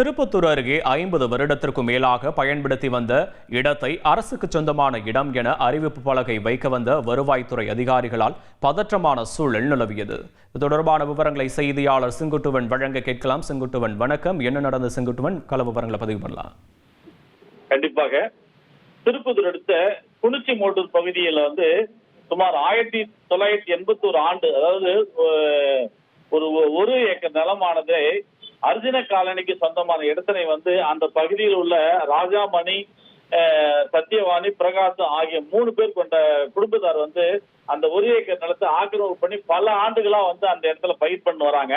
திருப்பத்தூர் அருகே ஐம்பது வருடத்திற்கும் மேலாக பயன்படுத்தி வந்த இடத்தை அரசுக்கு சொந்தமான இடம் என அறிவிப்பு பலகை வைக்க வந்த வருவாய்த்துறை அதிகாரிகளால் பதற்றமான சூழல் நிலவியது. இது தொடர்பான விவரங்களை செய்தியாளர் செங்குட்டுவன் வழங்க கேட்கலாம். செங்குட்டுவன் வணக்கம். என்ன நடந்த செங்குட்டுவன்? கள விவரங்களை பதிவு பண்ணலாம். கண்டிப்பாக. திருப்பத்தூர் அடுத்த குனிச்சி மோட்டூர் பகுதியில வந்து சுமார் ஆயிரத்தி தொள்ளாயிரத்தி எண்பத்தி ஒரு ஆண்டு அதாவது ஒரு ஒரு ஏக்கர் நிலமானது அர்ஜுன காலனிக்கு சொந்தமான இடத்தினை வந்து அந்த பகுதியில் உள்ள ராஜாமணி சத்தியவாணி சத்யவாணி பிரகாஷ் ஆகிய மூணு பேர் கொண்ட குடும்பத்தார் வந்து அந்த ஒரு ஏக்கர் நிலத்தை ஆக்கிரமிப்பு பண்ணி பல ஆண்டுகளா வந்து அந்த இடத்துல பயிர் பண்ணி வராங்க.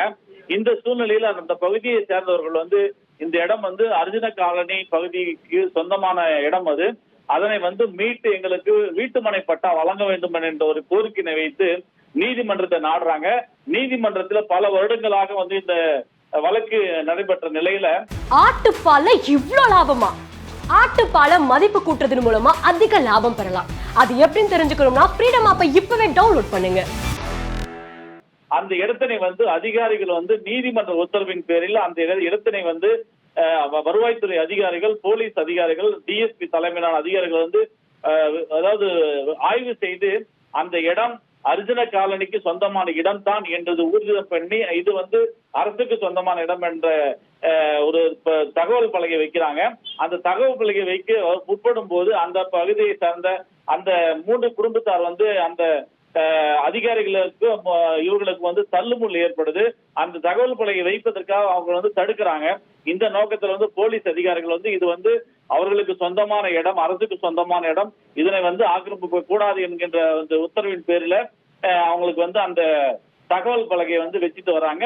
இந்த சூழ்நிலையில அந்த பகுதியை சேர்ந்தவர்கள் வந்து இந்த இடம் வந்து அர்ஜுன காலனி பகுதிக்கு சொந்தமான இடம் அது. அதனை வந்து மீட்டு எங்களுக்கு வீட்டுமனை பட்டா வழங்க வேண்டும் என்ற ஒரு கோரிக்கையை வைத்து நீதிமன்றத்தை நாடுறாங்க. நீதிமன்றத்துல பல வருடங்களாக வந்து இந்த வழக்கு நடைபெற்ற நிலையில ஆட்டுப்பால்ல இவ்ளோ லாபமா? ஆட்டுப்பாலை மதிப்பு கூட்டுறதன் மூலமா அதிக லாபம் பெறலாம். அது எப்படின்னு தெரிஞ்சுக்கணும்னா ஃப்ரீடம் ஆப்பை இப்பவே டவுன்லோட் பண்ணுங்க. அந்த இடத்தினை வந்து அதிகாரிகள் வந்து நீதிமன்ற உத்தரவின் பேரில் அந்த இட- இடத்தினை வந்து வருவாய்த்துறை அதிகாரிகள் போலீஸ் அதிகாரிகள் டிஎஸ்பி தலைமையிலான அதிகாரிகள் வந்து அதாவது ஆய்வு செய்து அந்த இடம் அர்ஜுன காலனிக்கு சொந்தமான இடம் தான் என்றது ஊர்ஜிதம் பண்ணி இது வந்து அரசுக்கு சொந்தமான இடம் என்ற ஒரு தகவல் பலகை வைக்கிறாங்க. அந்த தகவல் பலகை வைக்க முற்படும் போது அந்த பகுதியை சார்ந்த அந்த மூன்று குடும்பத்தார் வந்து அந்த அதிகாரிகளுக்கு இவர்களுக்கு வந்து தள்ளுமுள் ஏற்படுது. அந்த தகவல் பலகை வைப்பதற்காக அவங்க வந்து தடுக்கிறாங்க. இந்த நோக்கத்துல வந்து போலீஸ் அதிகாரிகள் வந்து இது வந்து அவர்களுக்கு சொந்தமான இடம் அரசுக்கு சொந்தமான இடம். இதனை வந்து ஆக்கிரமிப்பு கூடாது என்கின்ற அந்த உத்தரவின் பேரில் அவங்களுக்கு வந்து அந்த தகவல் பலகையை வந்து வச்சுட்டு வராங்க.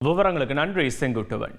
விவரங்களுக்கு நன்றி செங்குட்டுவன்.